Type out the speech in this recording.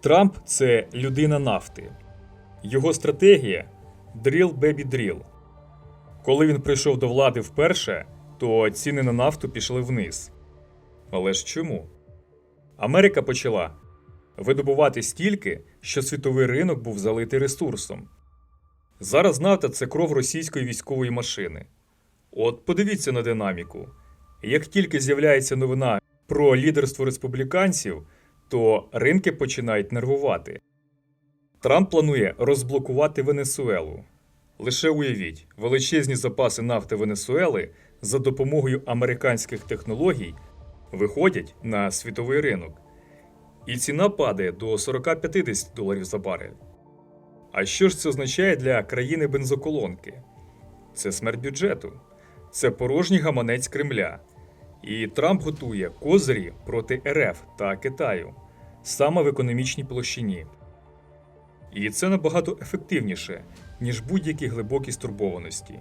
Трамп це людина нафти. Його стратегія drill baby drill. Коли він прийшов до влади вперше, то ціни на нафту пішли вниз. Але ж чому? Америка почала видобувати стільки, що світовий ринок був залитий ресурсом. Зараз нафта це кров російської військової машини. От подивіться на динаміку. Як тільки з'являється новина про лідерство республіканців, то ринки починають нервувати. Трамп планує розблокувати Венесуелу. Лише уявіть, величезні запаси нафти Венесуели за допомогою американських технологій виходять на світовий ринок, і ціна падає до 40-50 доларів за барель. А що ж це означає для країни бензоколонки? Це смерть бюджету, це порожній гаманець Кремля. І Трамп готує козирі проти РФ та Китаю саме в економічній площині. І це набагато ефективніше, ніж будь-які глибокі стурбованості.